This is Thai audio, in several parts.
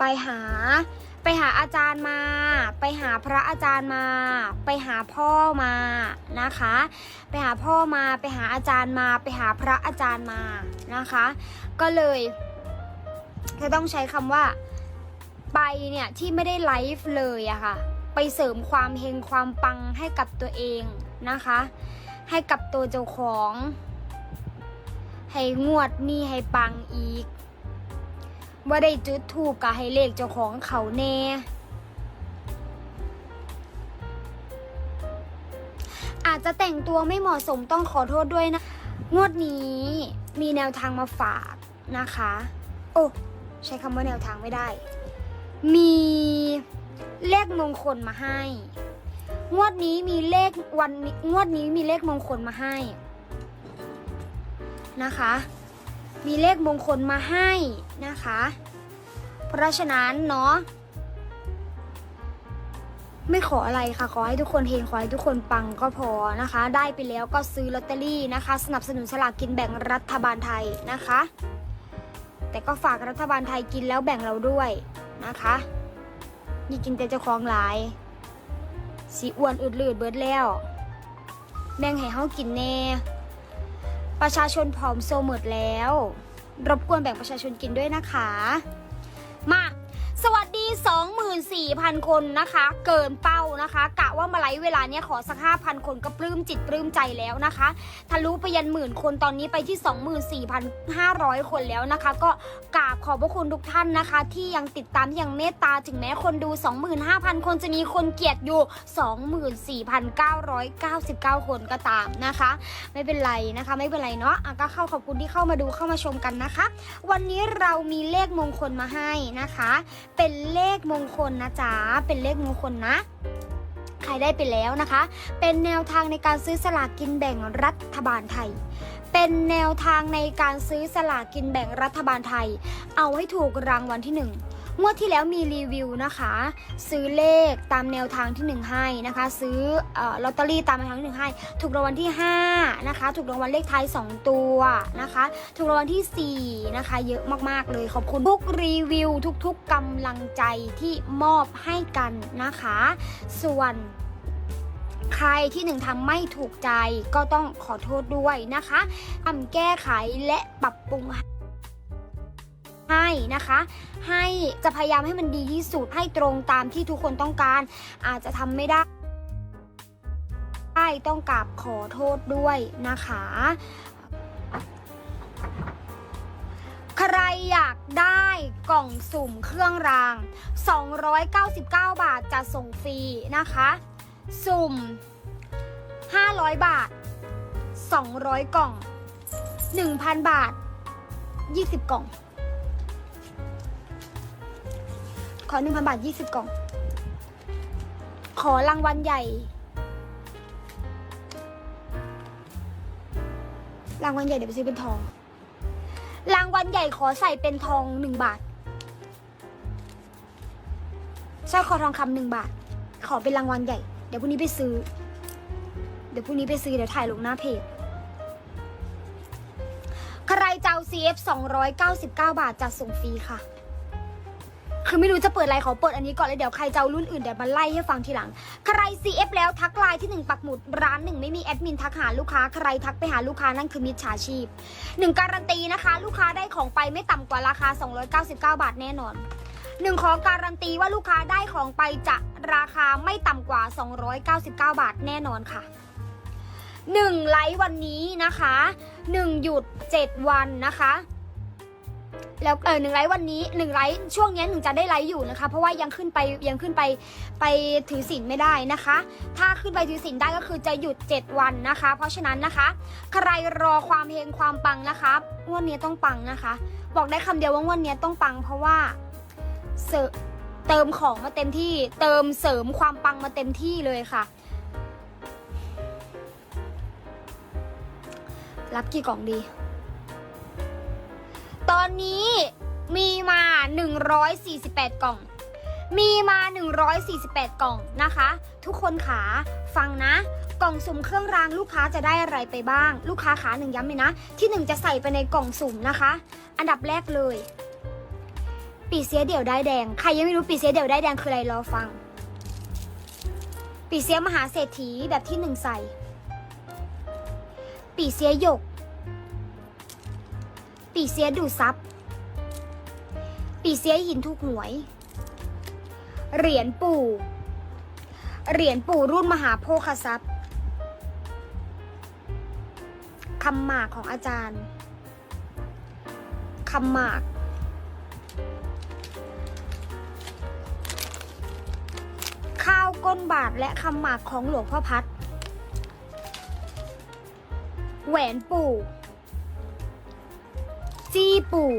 ไปหา ไปหาอาจารย์มา ไปหาพระอาจารย์มา ไปหาพ่อมานะคะ ไปหาพ่อมาไปหาอาจารย์มา ไปหาพระอาจารย์มานะคะ ก็เลยจะต้องใช้คำว่า ไปเนี่ยที่ไม่ได้ไลฟ์เลยอะค่ะ ไปเสริมความเฮงความปังให้กับตัวเองนะคะ ให้กับตัวเจ้าของ ให้งวดนี้ให้ปังอีก ว่าได้จุดถูกกับให้เลขเจ้าของเขาแน่ อาจจะแต่งตัวไม่เหมาะสมต้องขอโทษด้วยนะ งวดนี้มีแนวทางมาฝากนะคะ โอ้ใช้คำว่าแนวทางไม่ได้ มีเลขมงคลมาให้ งวดนี้มีเลขวันงวดนี้มีเลขมงคลมาให้นะคะ มีเลขมงคลมาให้นะคะ เพราะฉะนั้นเนาะไม่ขออะไรค่ะ ขอให้ทุกคนเฮงขอให้ทุกคนปังก็พอนะคะ ได้ไปแล้วก็ซื้อลอตเตอรี่นะคะ สนับสนุนสลากกินแบ่งรัฐบาลไทยนะคะ แต่ก็ฝากรัฐบาลไทยกินแล้วแบ่งเราด้วยนะคะนี่กินแต่เจ้าของหลาย สีอ้วนอืดลืดเบิดแล้ว แบ่งให้เฮากินแน่ ประชาชนผอมโซหมดแล้ว รบกวนแบ่งประชาชนกินด้วยนะคะ 24,000 คนนะคะ เกินเป้านะคะ กะว่ามาไลฟ์เวลาเนี้ยขอสัก 5,000 คนก็ปลื้มจิตปลื้มใจแล้วนะคะทะลุไปยันหมื่นคนตอนนี้ไปที่ 24,500 คนแล้วนะคะ ก็กราบขอบพระคุณทุกท่านนะคะ ที่ยังติดตามที่ยังเมตตาถึงแม้คนดู 25,000 คนจะมีคนเกลียดอยู่ 24,999 คนก็ตามนะคะ ไม่เป็นไรนะคะ ไม่เป็นไรเนาะะก็เข้าขอบคุณที่เข้ามาดูเข้ามาชมกันนะคะ วันนี้เรามีเลขมงคลมาให้นะคะ เป็นเลขมงคลนะจ๊ะ เป็นเลขมงคลนะ ใครได้ไปแล้วนะคะ เป็นแนวทางในการซื้อสลากกินแบ่งรัฐบาลไทย เป็นแนวทางในการซื้อสลากกินแบ่งรัฐบาลไทย เอาให้ถูกรางวัลที่หนึ่ง งวดที่แล้วมีรีวิวนะคะ ซื้อเลขตามแนวทางที่หนึ่งให้นะคะ ซื้ออลอตเตอรี่ตามแนวทางที่หนึ่งให้ ถูกรางวัลที่ห้านะคะ ถูกรางวัลเลขท้ายสองตัวนะคะ ถูกรางวัลที่ 4 นะคะ เยอะมากๆเลยขอบคุณทุกรีวิว ทุกๆกำลังใจที่มอบให้กันนะคะ ส่วนใครที่หนึ่งทำไม่ถูกใจก็ต้องขอโทษด้วยนะคะทำแก้ไขและปรับปรุง ให้นะคะ ให้จะพยายามให้มันดีที่สุดให้ตรงตามที่ทุกคนต้องการ อาจจะทำไม่ได้ได้ต้องกราบขอโทษด้วยนะคะ ใครอยากได้กล่องสุ่มเครื่องราง 299 บาทจะส่งฟรีนะคะ สุ่ม 500 บาท 200 กล่อง 1,000 บาท 20 กล่อง ขอ1,000บาท20กล่อง ขอรางวัลใหญ่ รางวัลใหญ่เดี๋ยวไปซื้อเป็นทอง รางวัลใหญ่ขอใส่เป็นทองหนึ่งบาทสร้อยคอทองคำหนึ่งบาท ขอเป็นรางวัลใหญ่ เดี๋ยวพรุ่งนี้ไปซื้อ เดี๋ยวพรุ่งนี้ไปซื้อ เดี๋ยวถ่ายลงหน้าเพจใครเจ้า CF 299 บาทจะส่งฟรีค่ะ คือไม่รู้จะเปิดอะไรขอเปิดอันนี้ก่อนเลยเดี๋ยวใครจะเอารุ่นอื่นเดี๋ยวมาไล่ให้ฟังทีหลัง ใคร CF แล้วทักไลน์ที่ 1 ปักหมุดร้านหนึ่งไม่มีแอดมินทักหาลูกค้าใครทักไปหาลูกค้านั่นคือมิจฉาชีพหนึ่งการันตีนะคะ ลูกค้าได้ของไปไม่ต่ำกว่าราคา 299 บาทแน่นอนหนึ่งขอการันตีว่าลูกค้าได้ของไปจะราคาไม่ต่ำกว่า 299 บาทแน่นอนค่ะหนึ่งไลฟ์วันนี้นะคะหนึ่งหยุดเจ็ดวันนะคะ แล้วเออหนึ่งไลฟ์วันนี้หนึ่งไลฟ์ช่วงนี้หนึ่งจะได้ไลฟ์อยู่นะคะ เพราะว่ายังขึ้นไปยังขึ้นไปไปถือศีลไม่ได้นะคะ ถ้าขึ้นไปถือศีลได้ก็คือจะหยุด 7 วันนะคะ เพราะฉะนั้นนะคะ ใครรอความเฮงความปังนะคะงวดนี้ต้องปังนะคะ บอกได้คำเดียวว่างวดนี้ต้องปัง เพราะว่าเสริมเติมของมาเต็มที่ เติมเสริมความปังมาเต็มที่เลยค่ะ รับกี่กล่องดี ตอนนี้มีมา 148 กล่อง มีมา 148 กล่องนะคะ ทุกคนขาฟังนะ กล่องสุ่มเครื่องรางลูกค้าจะได้อะไรไปบ้าง ลูกค้าขาหนึ่งย้ำเลยนะ ที่หนึ่งจะใส่ไปในกล่องสุ่มนะคะ อันดับแรกเลย ปีเสียเดี่ยวได้แดง ใครยังไม่รู้ปีเสียเดี่ยวได้แดงคืออะไรรอฟัง ปีเสียมหาเศรษฐีแบบที่หนึ่งใส่ ปีเสียหยก ปีเสียดูดซับ ปีเสียหินทุกหวย เหรียญปู่ เหรียญปู่รุ่นมหาโพคทรัพย์คำหมากของอาจารย์ คำหมาก ข้าวก้นบาทและคำหมากของหลวงพ่อพัด แหวนปู่ จี้ปู่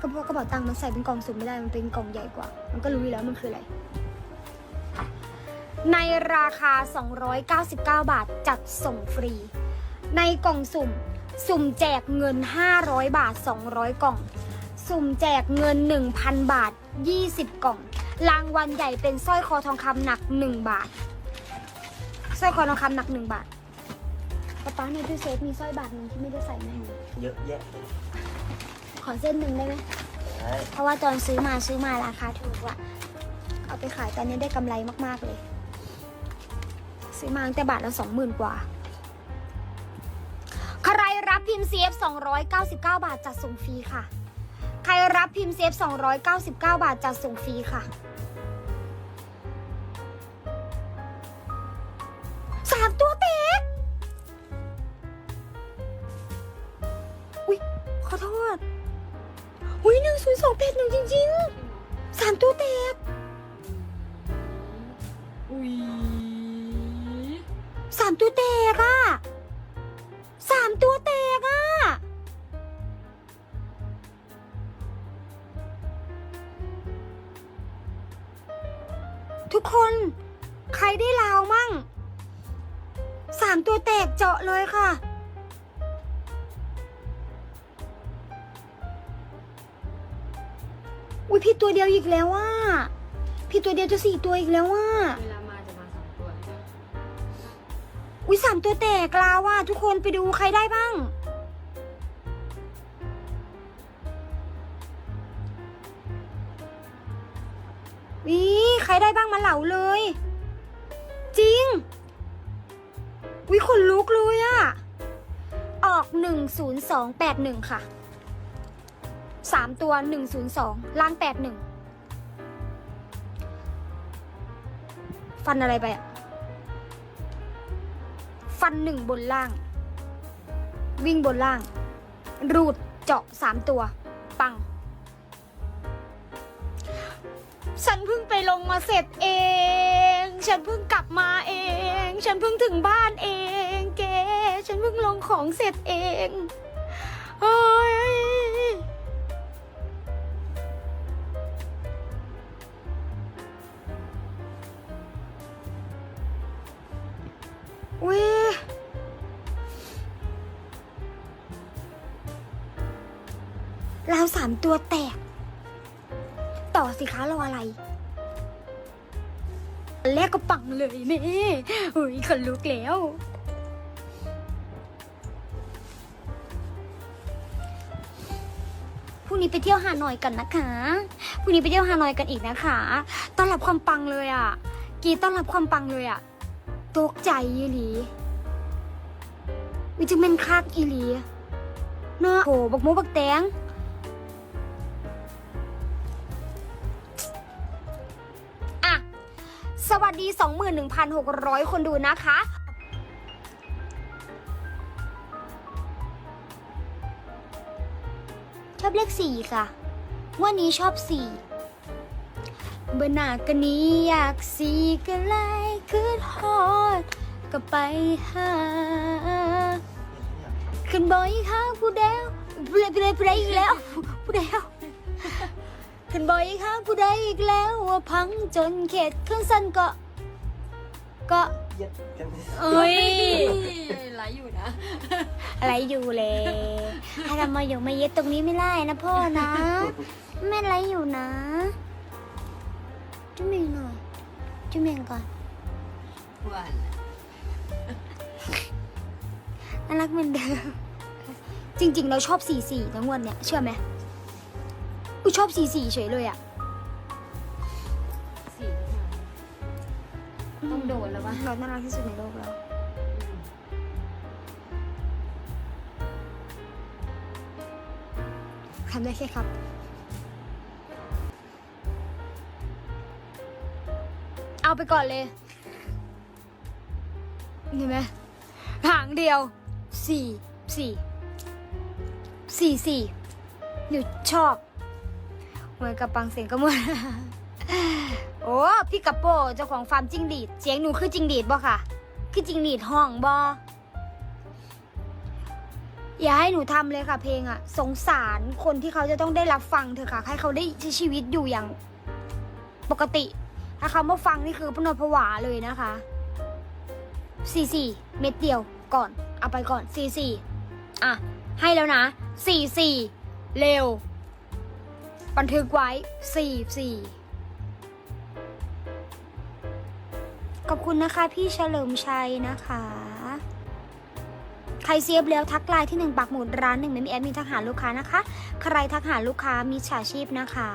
ก็เพรากระเป๋าตังค์มันใส่เป็นกล่องสุ่มไม่ได้มันเป็นกล่องใหญ่กว่า มันก็รู้อยู่แล้วมันคืออะไร ในราคา 299 บาทจัดส่งฟรี ในกล่องสุ่ม สุ่มแจกเงิน 500 บาท 200 กล่อง สุ่มแจกเงิน 1,000 บาท 20 กล่อง รางวัลใหญ่เป็นสร้อยคอทองคำหนัก 1 บาทสร้อยคอทองคำหนัก 1 บาท ป๊าป๊าในตู้เซฟมีสร้อยบาทหนึงที่ไม่ได้ใส่แน่เยอะแยะขอเส้นหนึ่งได้ไหม ใช่เพราะว่าตอนซื้อมาซื้อมาราคาถูกอะเอาไปขายตอนนี้ได้กำไรมาก ๆ เลย ซื้อมาตั้งแต่บาทละสองหมื่นกว่า ใครรับพิมพ์ CF 299 บาทจัดส่งฟรีค่ะ ใครรับพิมพ์ CF 299 บาทจัดส่งฟรีค่ะ อุ๊ยขอโทษอุ้ยหนึ่งศูนย์สองแปดหนึ่งจริงๆสามตัวแตกอุ้ยสามตัวแตกอะสามตัวแตกอะทุกคนใครได้ลาวมั่งสามตัวแตกเจาะเลยค่ะ พี่ตัวเดียวอีกแล้วว่า พี่ตัวเดียวจะสี่ตัวอีกแล้วว่า เวลามาจะมาสองตัวเลยนะอุ้ยสามตัวแตกลาว่าทุกคนไปดูใครได้บ้าง วิใครได้บ้างมาเหลาเลย จริง วิขนลุกเลยอะออกหนึ่งศูนย์สองแปดหนึ่งค่ะ สามตัวหนึ่งศูนย์สองล่างแปดหนึ่งฟันอะไรไปอะฟันหนึ่งบนล่าง วิ่งบนล่าง รูดเจาะสามตัว ปัง ฉันเพิ่งไปลงมาเสร็จเอง ฉันเพิ่งกลับมาเอง ฉันเพิ่งถึงบ้านเอง เกฉันเพิ่งลงของเสร็จเอง โอ้ยามตัวแตก ต่อสิคะรออะไรแรกก็ปังเลยแม่อุ้ยขนลุกแล้ว พรุ่งนี้ไปเที่ยวฮานอยกันนะคะ พรุ่งนี้ไปเที่ยวฮานอยกันอีกนะคะ ต้อนรับความปังเลยอะ กีต้อนรับความปังเลยอะ ตกใจอีหลี วิจิเมนคักอีหลี เนาะโหบักโมบักแตง สวัสดี 21,600 คนดูนะคะชอบเลขสี่ค่ะ วันนี้ชอบสี่เบอร์หนากันนี้อยากสี่ก็ไล่ขึ้นฮอดก็ไปหาขึ้นบอยข้างผู้เดียวผู้ใดผู้ใดผู้ใดอีกแล้วผู้เดียว ขึ้นบอยข้างผู้ใดอีกแล้วว่าพังจนเข็ดเครื่องสั้นก็ก็เย็ดกันเอ้ยไหลอยู่นะอะไรอยู่เลยให้เรามาอยู่มาเย็ดตรงนี้ไม่ได้นะพ่อนะ แม่ไรอยู่นะจุ๊เมงหน่อยจุ๊เมงก่อนหวานน่ารักเหมือนเดิมจริง ๆ เราชอบ4 4ทั้งวันเนี่ยเชื่อไหม อุ้ยชอบสีสีเฉยเลยอะสี่ที่มาต้องโดนแล้วปะเราน่ารักที่สุดในโลกแล้วอืมทำได้แค่ครับ เอาไปก่อนเลยเห็นไหมหางเดียวสี่สี่สี่สี่หนูชอบ เหมือนกับปังเสียงกระมวลโอ้พี่กับโปเจ้าของฟาร์มจิงดีดเสียงหนูคือจิงดีดบ่ค่ะ คือจิงดีดห้องบ่อย่าให้หนูทำเลยค่ะ เพลงอะสงสารคนที่เขาจะต้องได้รับฟังเถอะค่ะ ให้เขาได้ใช้ชีวิตอยู่อย่างปกติ ถ้าเขามาฟังนี่คือพนดผวาเลยนะคะสี่สี่เม็ดเดียวก่อน เอาไปก่อนสี่สี่อะ ให้แล้วนะสี่สี่เร็ว บันทึกไว้สี่สี่ขอบคุณนะคะพี่เฉลิมชัยนะคะ ใครเซียบแล้วทักไลน์ที่หนึ่งปักหมุดร้านหนึ่งไม่มีแอดมินทักหาลูกค้านะคะ ใครทักหาลูกค้ามีฉาชีพนะคะ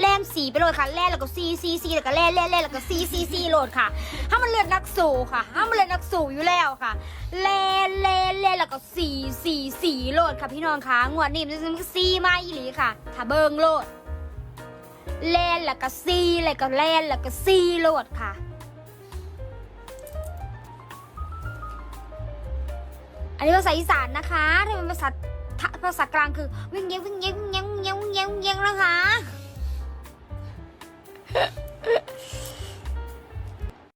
แล่นสีไปโหลดค่ะแล่นแล้วก็ซีซีซีแล้วก็แล่นแล่นแล่นแล้วก็ซีซีซีโหลดค่ะถ้ามันเลือดนักสู่ค่ะถ้ามันเลือดนักสู่อยู่แล้วค่ะแล่นแล่นแล่นแล้วก็ซีซีซีโหลดค่ะพี่น้องค่ะงวดนี้มันจะซีมาอีหลีค่ะ ถ้าเบิงโหลดแล่นแล้วก็ซีแล้วก็แล่นแล้วก็ซีโหลดค่ะอันนี้ภาษาอีสานนะคะถ้าเป็นภาษาทะภาษากลางคือวิ่งเย้งวิ่งเย้งวิ่งเย้งวิ่งเย้งวิ่งเย้งวิ่งเย้งนะคะ えっ?